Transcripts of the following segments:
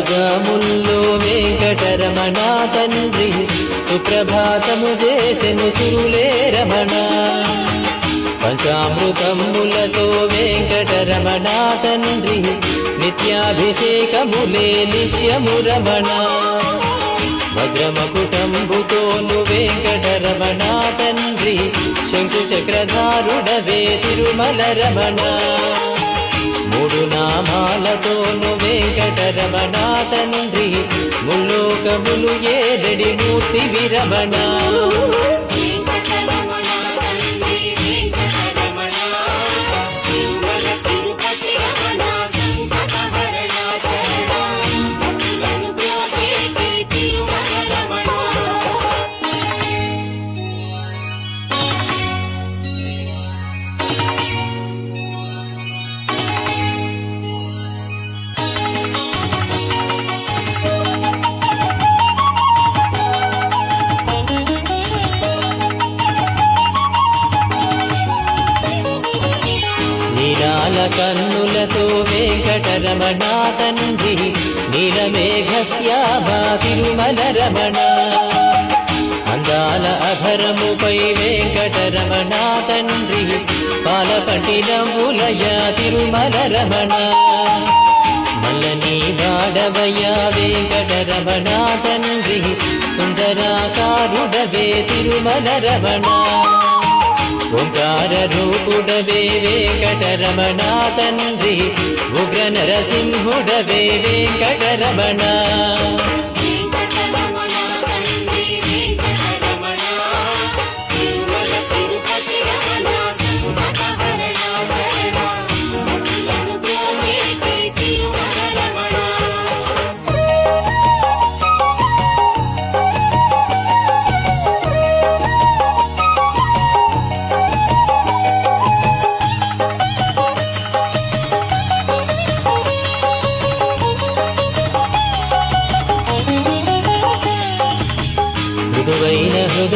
యుగముల్లో వెంకటరమణ తండ్రి సుప్రభాతము చేసెను సురులే రమణ. పంచామృతములతో వెంకటరమణ తండ్రి నిత్యాభిషేకములే నిత్యము రమణ. వజ్రమకుటంబుతోను వెంకటరమణ తండ్రి శంకు చక్రధారుడవే తిరుమల రమణ. మూడు నామాలతో వెంకటరమణ తండ్రి ముల్లోకములు ఏదడి మూర్తి విరమణ. రమణ అందాల అధరముపై వెంకటరమణ తండ్రి పాలపట్టినములయ తిరుమల రమణ మల్లని వాడవయ్య వెంకటరమణ తండ్రి సుందరాకారుడవే తిరుమల రమణ ఓంకార రూపుడవే వెంకటరమణ తండ్రి ఉగ్ర నరసింహుడవే వెంకటరమణ వెంకటరమణ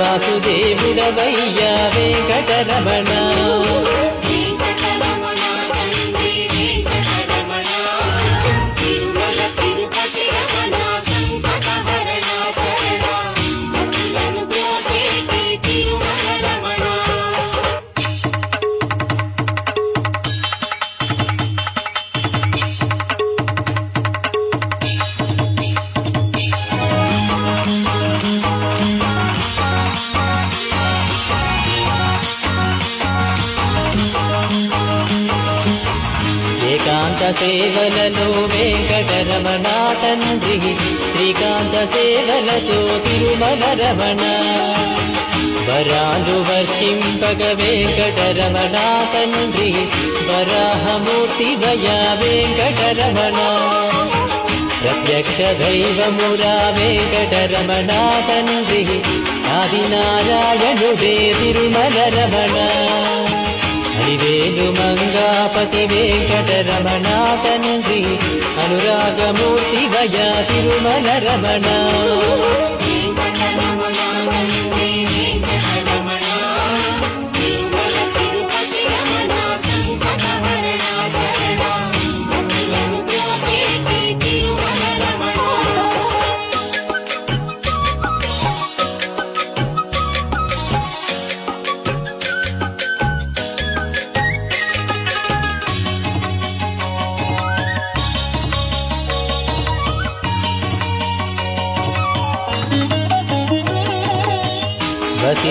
వాసుదేవుడవయ్యా వెంకటరమణ. రమణ తండ్రి శ్రీకాంత సేవలతో తిరుమల రమణ వరాలు వర్షింపగ వెంకట రమణ తండ్రి వరాహమూర్తి వయ వెంకట రమణ. ప్రత్యక్ష దైవమురా వెంకట రమణ తండ్రి ఆదినారాయణుడే తిరుమల రమణ. శ్రీవేణు మంగాపతి వెంకటరమణ తండ్రి అనురాగమూర్తి వయ తిరుమల రమణ.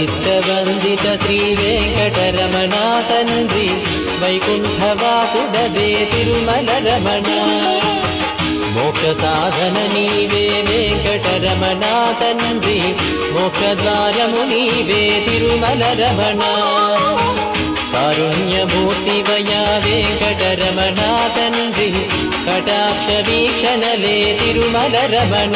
చిత్తవందిత వందిత శ్రీ వెంకటరమణ తండ్రి వైకుంఠవాసుడవే తిరుమల రమణ మోక్ష సాధన నీవే వెంకటరమణ తండ్రి మోక్షద్వారము నీవే తిరుమల రమణ కారుణ్యమూర్తి వయా వెంకటరమణ తండ్రి కటాక్ష వీక్షణలే తిరుమల రమణ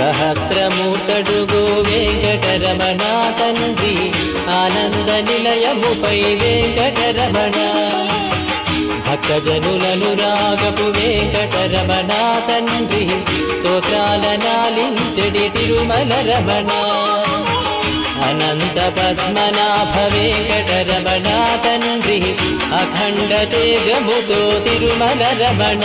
సహస్రమూర్తడుగో వెంకటరమణ తండ్రి ఆనంద నిలయముపై వెంకటరమణ. భక్తజనులను రాగపు వెంకటరమణ తండ్రి స్తోత్రాల నాలించడి తిరుమల రమణ. అనంత పద్మనాభ వెంకటరమణ తండ్రి అఖండ తేజముతో తిరుమల రమణ.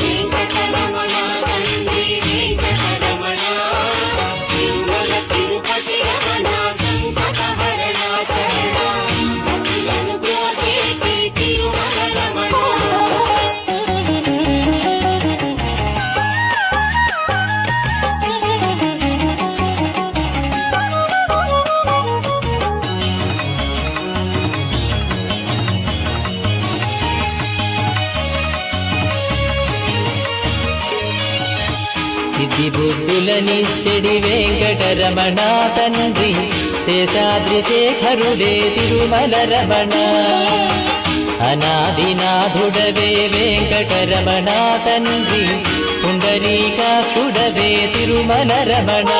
బుద్ధులనిచ్చడి వెంకటరమణ తండ్రి శేషాద్రి శేఖరుడే తిరుమల రమణ అనాదినాథుడవే వెంకటరమణ తండ్రి పుండరీకాక్షుడవే తిరుమల రమణ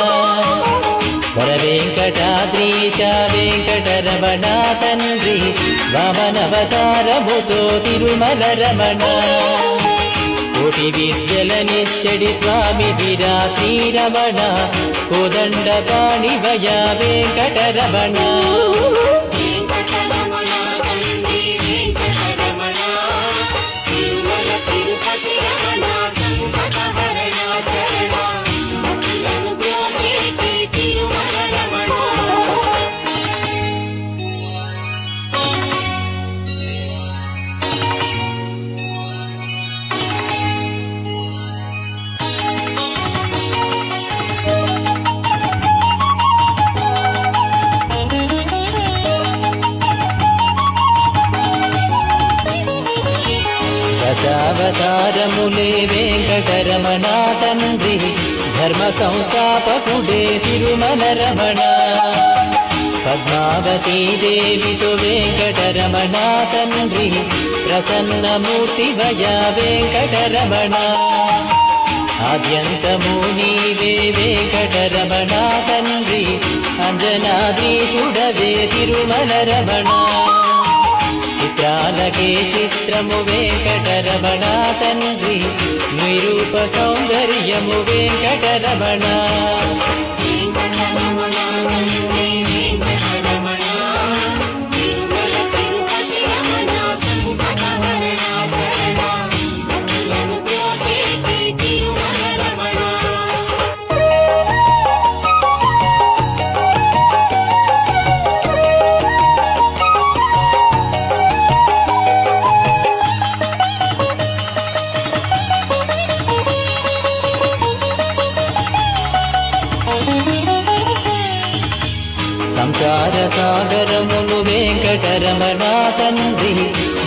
వర వెంకటాద్రీశ వెంకటరమణ తండ్రి వామనవతారముతో తిరుమల రమణ కోటి విద్యలనిచ్చడి స్వామి విరా శ్రీరమణ కోదండ పాణివయ వెంకటరమణ వెంకటరమణ. సంస్థాపకుడే తిరుమల రమణ. పద్మావతీ దేవితో వెంకటరమణ తండ్రి ప్రసన్నమూర్తి భయ వెంకటరమణ. ఆద్యంతము నీవే వెంకటరమణ తండ్రి అంజనాద్రీషుడవే తిరుమల రమణ. చిత్రాలకే చిత్రము వెంకటరమణ తండ్రి నిరూప సౌందర్యము వెంకటరమణ. సంసార సాగరమును వెంకటరమణ తండ్రి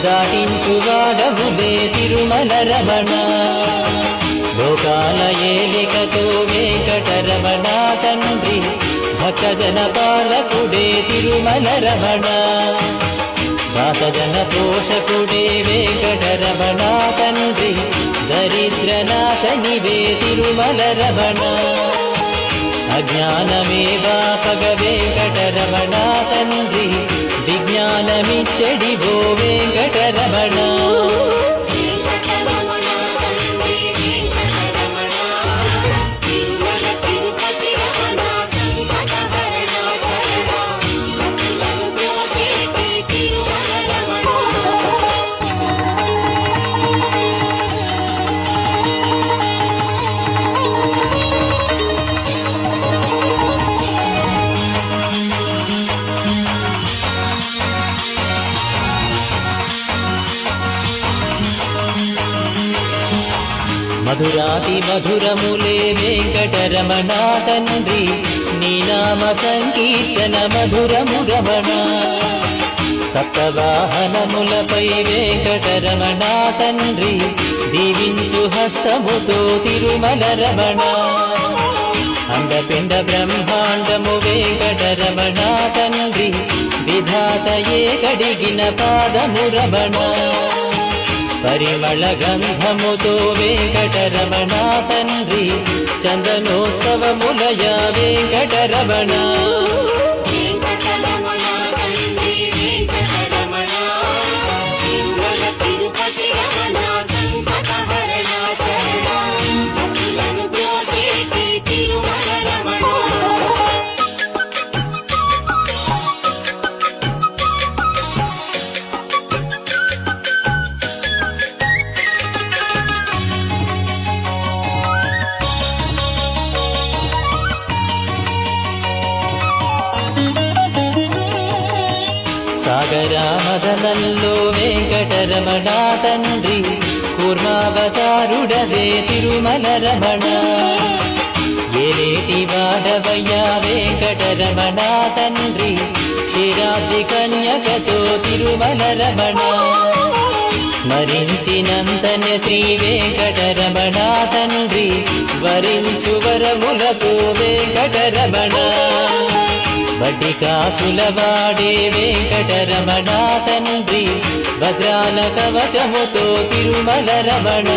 దాటించువాడవులే తిరుమల రమణ లోకాల ఏలికతో వెంకటరమణ తండ్రి భక్తజన పాలకుడే తిరుమల రమణ దాసజన పోషకుడే వెంకటరమణ తండ్రి దరిద్రనాథనివే తిరుమల రమణ अज्ञानमेवा भगवेङ्कटरमणा सन्धिः विज्ञानमिच्छडि भो वेङ्कटरमणा మధురములే వెంకటరమణ తండ్రి నీ నామ సంకీర్తన మధురము రమణ. సప్తవాహనములపై వెంకటరమణ తండ్రి దీవించు హస్తముతో తిరుమల రమణ. అండపిండ బ్రహ్మాండము వెంకటరమణ తండ్రి విధాత ఏ కడిగిన పాదము రమణ. పరిమళ గంధముతో వెంకటరమణ తండ్రి చందనోత్సవములయ వెంకటరమణ వెంకటరమణ. నల్లో వెంకటరమణ తండ్రి కూర్మావతారుడవే తిరుమల రమణ. ఏలేటి వాడవయ్యా వెంకటరమణ తండ్రి క్షీరాబ్ది కన్యకతో తిరుమల రమణ. స్మరించినంతనే శ్రీ వెంకటరమణ తండ్రి వరించు వరములతో వెంకటరమణ. వడ్డి కాసుల వెంకటరమణ తండ్రి భద్రాల కవచముతో తిరుమల రమణ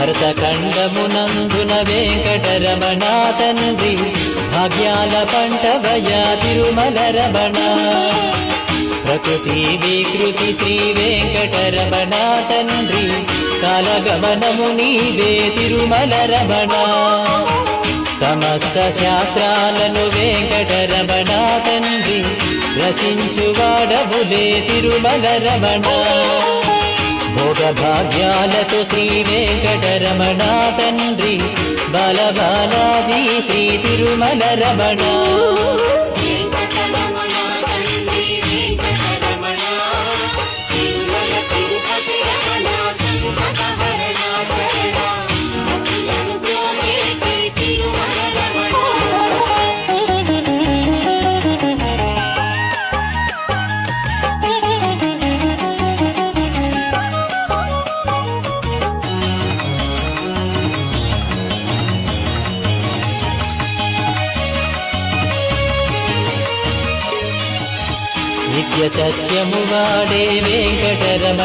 భరతఖండమునందున వెంకటరమణ తండ్రి భాగ్యాల పంటవయ తిరుమల రమణ. ప్రకృతి వికృతి శ్రీ వెంకటరమణ తండ్రి కాలగమనము నీవే తిరుమల రమణ. సమస్త శాస్త్రాలను వెంకటరమణ తండ్రి రచించువాడవులే తిరుమల రమణ. భోగభాగ్యాలతో శ్రీ వెంకటరమణ తండ్రి బలబాలాజీ శ్రీ తిరుమల రమణ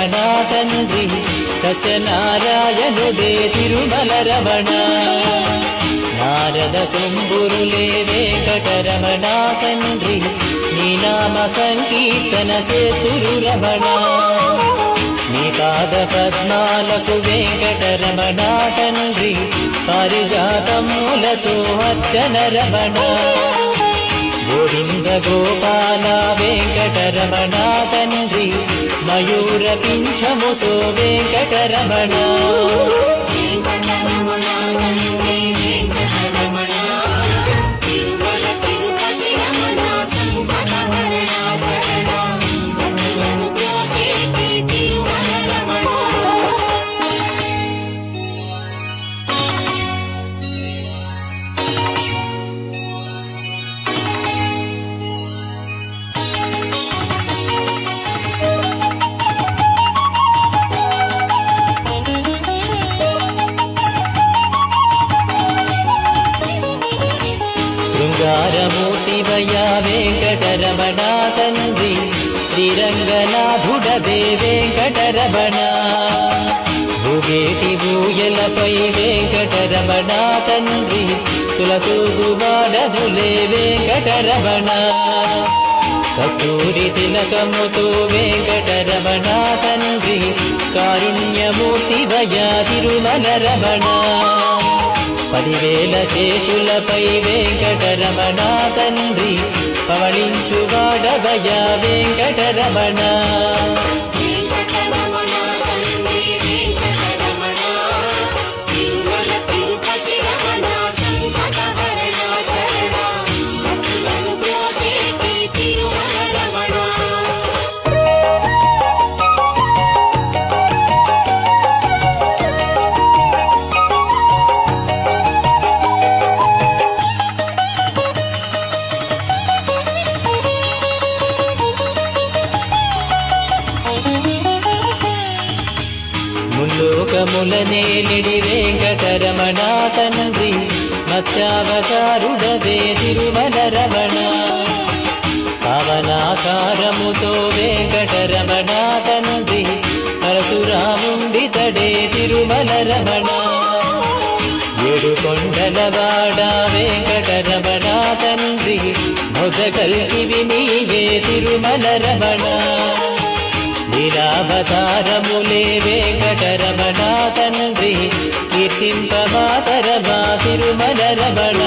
వెంకటరమణ తండ్రి సత్యనారాయణుడే తిరుమల రమణ. నారద తుంబురులే వెంకటరమణ తండ్రి నీ సంకీర్తన చేతురు రమణ. నీ పాద పాద పద్మాలకు వెంకటరమణ తండ్రి పారిజాతములతో అర్చన రమణ. గోవింద గోపాల వెంకటరమణ మయూర పింఛముతో వెంకటరమణ. శ్రీరంగనాథుడదే వెంకటరమణ భూగేటి భూయలపై వెంకటరమణ తండ్రి తులతూగు వాడదులే వెంకటరమణ. కస్తూరి తిలకముతో వెంకటరమణ తండ్రి కారుణ్యమూర్తి వయా తిరుమల రమణ పదివేల శేషులపై వెంకటరమణ తండ్రి పవళించువాడభయ వెంకటరమణ. ముల్లోకములనేలిడి వెంకటరమణ తండ్రి మత్స్యావతారుడవే తిరుమల రమణ పవనాకారముతో వెంకటరమణ తండ్రి పరశురాముండితడే తిరుమల రమణ ఏడు కొండలవాడ వెంకటరమణ తండ్రి మొదకల్కివి నీవే తిరుమల రమణ లీలావతారములే వెంకటరమణ తండ్రి కీర్తింపమాతరమా తిరుమల రమణ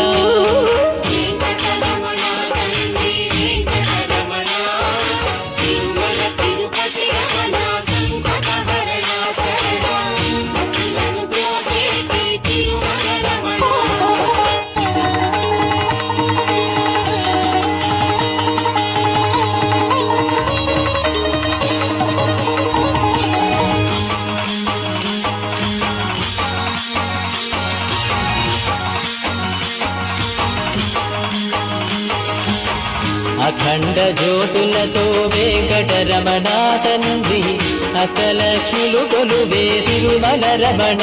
వెంకటరమణ తండ్రి అష్టలక్ష్ములు కొలువే తిరుమల రమణ.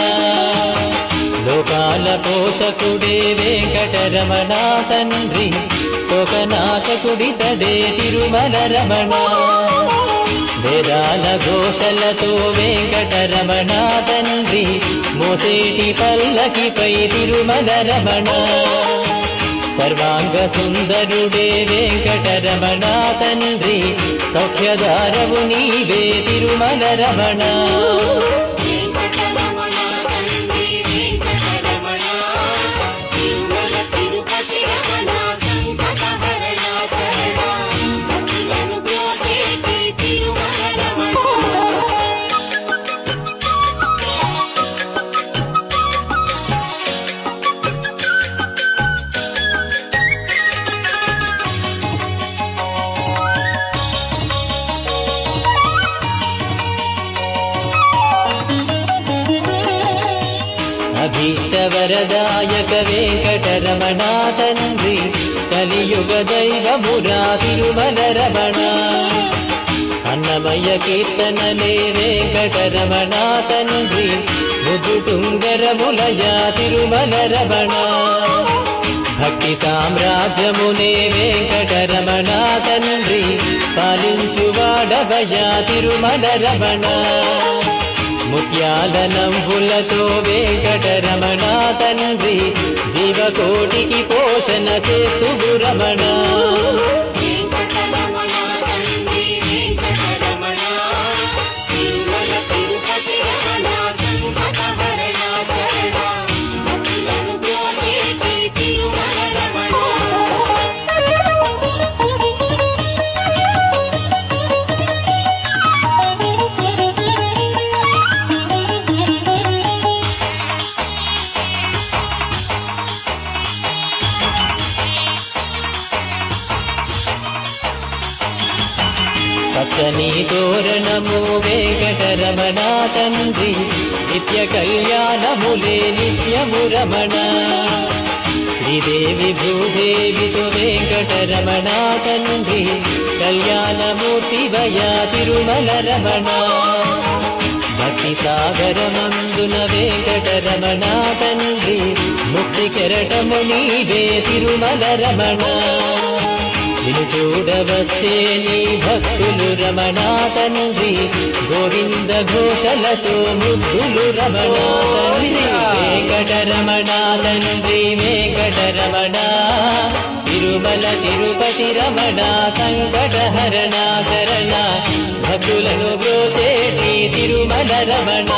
లోకాల పోషకుడే వెంకట వెంకటరమణ తండ్రి శోకనాశకుడి తడే తిరుమల రమణ. వేదాల ఘోషలతో వెంకట వెంకటరమణ తండ్రి మోసేటి పల్లకిపై తిరుమల రమణ. సర్వాంగ సుందరుడే వెంకటరమణ తండ్రి సౌఖ్యదారవు నీవే తిరుమల రమణ అభీష్టవరదాయక వెంకటరమణ తండ్రి కలియుగ దైవమురా తిరుమల రమణ అన్నమయ్య కీర్తనలే వెంకటరమణ తండ్రి ముద్దుటుంగరములయ తిరుమల రమణ భక్తి సామ్రాజ్యమునే వెంకటరమణ తండ్రి పాలించువాడవయ తిరుమల రమణ ముత్యాల నంబులతో వెంకటరమణ తండ్రి జీవకోటికి పోషణ చేస్తూ రమణ. నీ తోరణము వెంకటరమణ తండ్రి నిత్య కళ్యాణములే నిత్యము రమణ. శ్రీదేవి భూదేవితో వెంకటరమణ తండ్రి కళ్యాణమూర్తి వయ తిరుమల రమణ. భక్తి సాగరమందున వెంకటరమణ తండ్రి ముక్తి కెరటము నీవే తిరుమల రమణ. నిన్ను చూడవచ్చే నీ భక్తులు రమణ తండ్రి గోవింద ఘోషలతో ముగ్గులు రమణ తండ్రి వెంకటరమణ. తండ్రి వెంకటరమణ తిరుమల తిరుపతి రమణ సంకట సంకటహరణ శరణ. భక్తులను బ్రోచేటి తిరుమల రమణ.